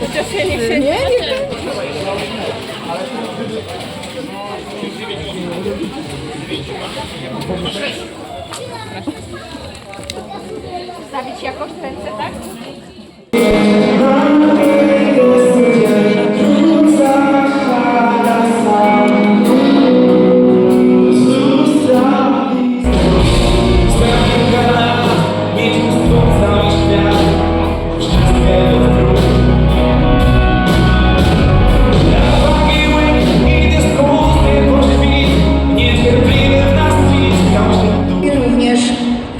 Chociaż ja nie chcę. Nie, Stawić jakoś ręce, tak?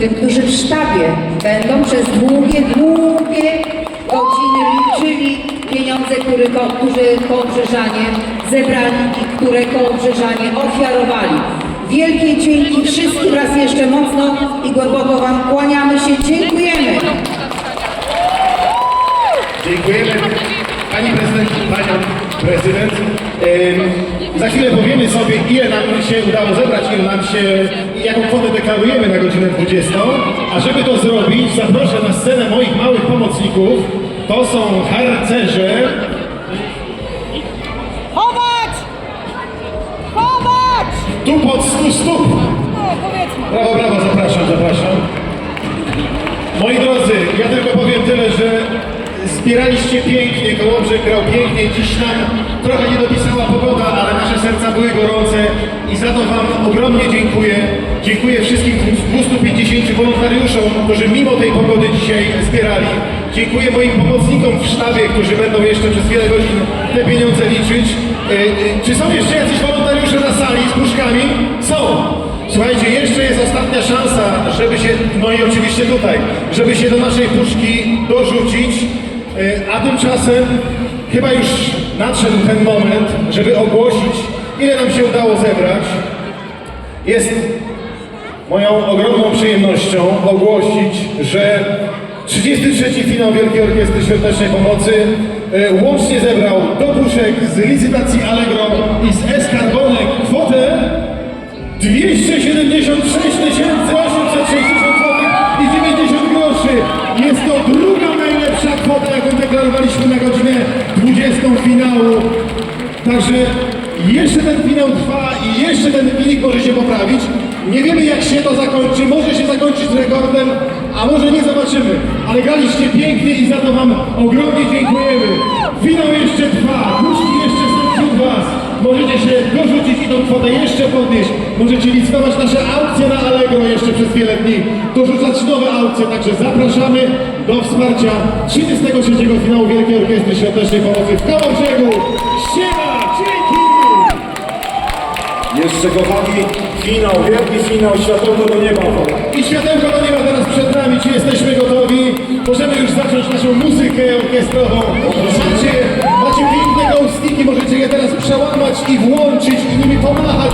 Tym, którzy w sztabie będą przez długie, długie godziny liczyli pieniądze, które, którzy Kołbrzeżanie zebrali i które Kołbrzeżanie ofiarowali. Wielkie dzięki wszystkim raz jeszcze mocno i głęboko Wam kłaniamy się. Dziękujemy. Dziękujemy Pani Prezydent Panią Prezydent. Ym, za chwilę powiemy sobie, ile nam się udało zebrać, ile nam się, jaką kwotę deklarujemy godzinę 20. A żeby to zrobić, zaproszę na scenę moich małych pomocników. To są harcerze. Chować! Chować! Tu pod 100 stóp. No, powiedzmy. Brawo, brawo, zapraszam, zapraszam. Moi drodzy, ja tylko powiem tyle, że zbieraliście pięknie, Kołobrzeg grał pięknie, dziś nam za to Wam ogromnie dziękuję. Dziękuję wszystkim 250 wolontariuszom, którzy mimo tej pogody dzisiaj zbierali. Dziękuję moim pomocnikom w sztabie, którzy będą jeszcze przez wiele godzin te pieniądze liczyć. E, e, Czy są jeszcze jacyś wolontariusze na sali z puszkami? Są! Słuchajcie, jeszcze jest ostatnia szansa, żeby się, no i oczywiście tutaj, żeby się do naszej puszki dorzucić, E, a tymczasem chyba już nadszedł ten moment, żeby ogłosić, ile nam się udało zebrać. Jest moją ogromną przyjemnością ogłosić, że 33. finał Wielkiej Orkiestry Świątecznej Pomocy e, łącznie zebrał do puszek z licytacji Allegro i z Escarbonek kwotę 276 860 zł i 90 groszy. Jest to druga najlepsza kwota, jaką deklarowaliśmy na godzinę 20 finału. Także jeszcze ten finał trwa i jeszcze ten wynik może się poprawić. Nie wiemy jak się to zakończy. Może się zakończyć rekordem, a może nie zobaczymy. Ale graliście pięknie i za to Wam ogromnie dziękujemy. Finał jeszcze trwa. Puszki jeszcze są wśród Was. Możecie się dorzucić i tą kwotę jeszcze podnieść. Możecie licytować nasze aukcje na Allegro jeszcze przez wiele dni. Dorzucać nowe aukcje, także zapraszamy do wsparcia 33. finału Wielkiej Orkiestry Świątecznej Pomocy w Kołobrzegu. Jeszcze kochani, finał, wielki finał, światło do nieba. I światełko do nieba teraz przed nami, czy jesteśmy gotowi? Możemy już zacząć naszą muzykę orkiestrową. Macie, macie piękne gąstniki, możecie je teraz przełamać i włączyć i nimi pomachać.